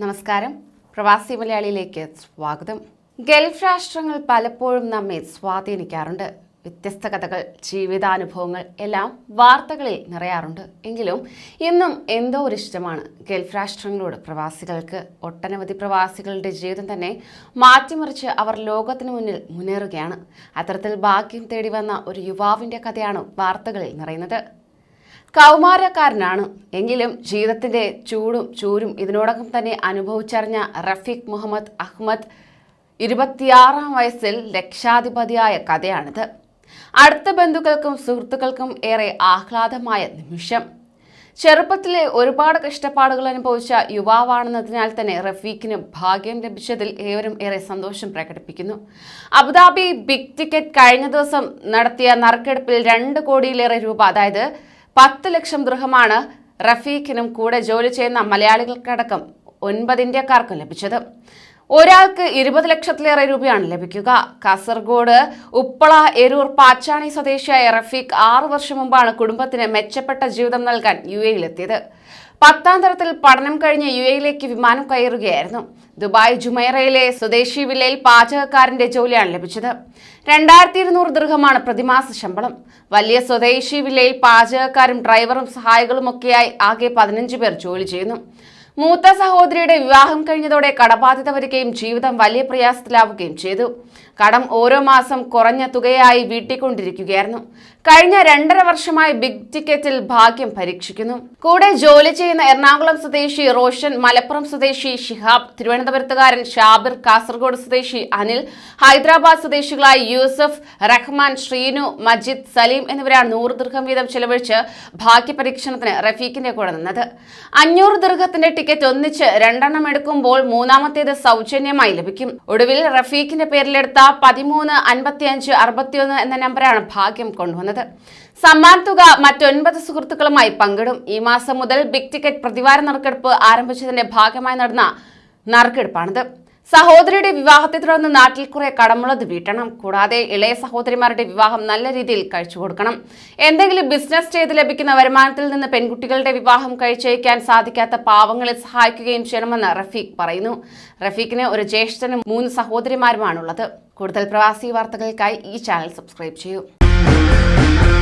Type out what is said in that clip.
നമസ്കാരം. പ്രവാസി മലയാളിയിലേക്ക് സ്വാഗതം. ഗൾഫ് രാഷ്ട്രങ്ങൾ പലപ്പോഴും നമ്മെ സ്വാധീനിക്കാറുണ്ട്. വ്യത്യസ്ത കഥകൾ ജീവിതാനുഭവങ്ങൾ എല്ലാം വാർത്തകളിൽ നിറയാറുണ്ട്. എങ്കിലും ഇന്നും എന്തോ ഒരു ഇഷ്ടമാണ് ഗൾഫ് രാഷ്ട്രങ്ങളോട് പ്രവാസികൾക്ക്. ഒട്ടനവധി പ്രവാസികളുടെ ജീവിതം തന്നെ മാറ്റിമറിച്ച് അവർ ലോകത്തിന് മുന്നിൽ മുന്നേറുകയാണ്. അത്തരത്തിൽ ഭാഗ്യം തേടി വന്ന ഒരു യുവാവിന്റെ കഥയാണ് വാർത്തകളിൽ നിറയുന്നത്. കൗമാരക്കാരനാണ്. എങ്കിലും ജീവിതത്തിന്റെ ചൂടും ചൂരും ഇതിനോടകം തന്നെ അനുഭവിച്ചറിഞ്ഞ റഫീഖ് മുഹമ്മദ് അഹ്മദ് ഇരുപത്തിയാറാം വയസ്സിൽ ലക്ഷാധിപതിയായ കഥയാണിത്. അടുത്ത ബന്ധുക്കൾക്കും സുഹൃത്തുക്കൾക്കും ഏറെ ആഹ്ലാദമായ നിമിഷം. ചെറുപ്പത്തിലെ ഒരുപാട് കഷ്ടപ്പാടുകൾ അനുഭവിച്ച യുവാവാണെന്നതിനാൽ തന്നെ റഫീഖിന് ഭാഗ്യം ലഭിച്ചതിൽ ഏവരും ഏറെ സന്തോഷം പ്രകടിപ്പിക്കുന്നു. അബുദാബി ബിഗ് ടിക്കറ്റ് കഴിഞ്ഞ ദിവസം നടത്തിയ നറുക്കെടുപ്പിൽ രണ്ട് കോടിയിലേറെ രൂപ അതായത് പത്ത് ലക്ഷം ദൃഹമാണ് റഫീഖിനും കൂടെ ജോലി ചെയ്യുന്ന മലയാളികൾക്കടക്കം ഒൻപത് ഇന്ത്യക്കാർക്കും ലഭിച്ചത്. ഒരാൾക്ക് ഇരുപത് ലക്ഷത്തിലേറെ രൂപയാണ് ലഭിക്കുക. കാസർഗോഡ് ഉപ്പള എരൂർ പാച്ചാണി സ്വദേശിയായ റഫീഖ് ആറു വർഷം മുമ്പാണ് കുടുംബത്തിന് മെച്ചപ്പെട്ട ജീവിതം നൽകാൻ യു എയിലെത്തിയത് പത്താം തരത്തിൽ പഠനം കഴിഞ്ഞ് യു എയിലേക്ക് വിമാനം കയറുകയായിരുന്നു. ദുബായ് ജുമൈറയിലെ സ്വദേശി വില്ലയിൽ പാചകക്കാരന്റെ ജോലിയാണ് ലഭിച്ചത്. രണ്ടായിരത്തി ഇരുന്നൂറ് ദൃഹമാണ് പ്രതിമാസ ശമ്പളം. വലിയ സ്വദേശി വില്ലയിൽ പാചകക്കാരും ഡ്രൈവറും സഹായികളുമൊക്കെയായി ആകെ പതിനഞ്ച് പേർ ജോലി ചെയ്യുന്നു. മൂത്ത സഹോദരിയുടെ വിവാഹം കഴിഞ്ഞതോടെ കടബാധ്യത വരികയും ജീവിതം വലിയ പ്രയാസത്തിലാവുകയും ചെയ്തു. കടം ഓരോ മാസം കുറഞ്ഞ തുകയായി വീട്ടിക്കൊണ്ടിരിക്കുകയായിരുന്നു. കഴിഞ്ഞ രണ്ടര വർഷമായി ബിഗ് ടിക്കറ്റിൽ ഭാഗ്യം പരീക്ഷിക്കുന്നു. കൂടെ ജോലി ചെയ്യുന്ന എറണാകുളം സ്വദേശി റോഷൻ മലപ്പുറം സ്വദേശി ഷിഹാബ് തിരുവനന്തപുരത്തുകാരൻ ഷാബിർ കാസർഗോഡ് സ്വദേശി അനിൽ ഹൈദരാബാദ് സ്വദേശികളായ യൂസഫ് റഹ്മാൻ ശ്രീനു മജിദ് സലീം എന്നിവരാണ് നൂറ് ദീർഘം വീതം ചെലവഴിച്ച് ഭാഗ്യ പരീക്ഷണത്തിന് റഫീഖിന്റെ കൂടെ നിന്നത്. അഞ്ഞൂറ് ദീർഘത്തിന്റെ ടിക്കറ്റ് ഒന്നിച്ച് രണ്ടെണ്ണം എടുക്കുമ്പോൾ മൂന്നാമത്തേത് സൗജന്യമായി ലഭിക്കും. ഒടുവിൽ റഫീഖിന്റെ പേരിലെടുത്ത പതിമൂന്ന് അൻപത്തിയഞ്ച് അറുപത്തിയൊന്ന് എന്ന നമ്പറാണ് ഭാഗ്യം കൊണ്ടുവന്നത്. സമ്മാന തുക മറ്റൊൻപത് സുഹൃത്തുക്കളുമായി പങ്കിടും. ഈ മാസം മുതൽ ബിഗ് ടിക്കറ്റ് പ്രതിവാര നറുക്കെടുപ്പ് ആരംഭിച്ചതിന്റെ ഭാഗമായി നടന്ന നറുക്കെടുപ്പാണിത്. സഹോദരിയുടെ വിവാഹത്തെ തുടർന്ന് നാട്ടിൽ കുറെ കടമുള്ളത് വീട്ടണം. കൂടാതെ ഇളയ സഹോദരിമാരുടെ വിവാഹം നല്ല രീതിയിൽ കഴിച്ചു കൊടുക്കണം. എന്തെങ്കിലും ബിസിനസ് ചെയ്ത് ലഭിക്കുന്ന വരുമാനത്തിൽ നിന്ന് പെൺകുട്ടികളുടെ വിവാഹം കഴിച്ചയക്കാൻ സാധിക്കാത്ത പാവങ്ങളെ സഹായിക്കുകയും ചെയ്യണമെന്ന് റഫീഖ് പറയുന്നു. റഫീഖിന് ഒരു ജ്യേഷ്ഠനും മൂന്ന് സഹോദരിമാരുമാണുള്ളത്. കൂടുതൽ പ്രവാസി വാർത്തകൾക്കായി ഈ ചാനൽ സബ്സ്ക്രൈബ് ചെയ്യൂ. Música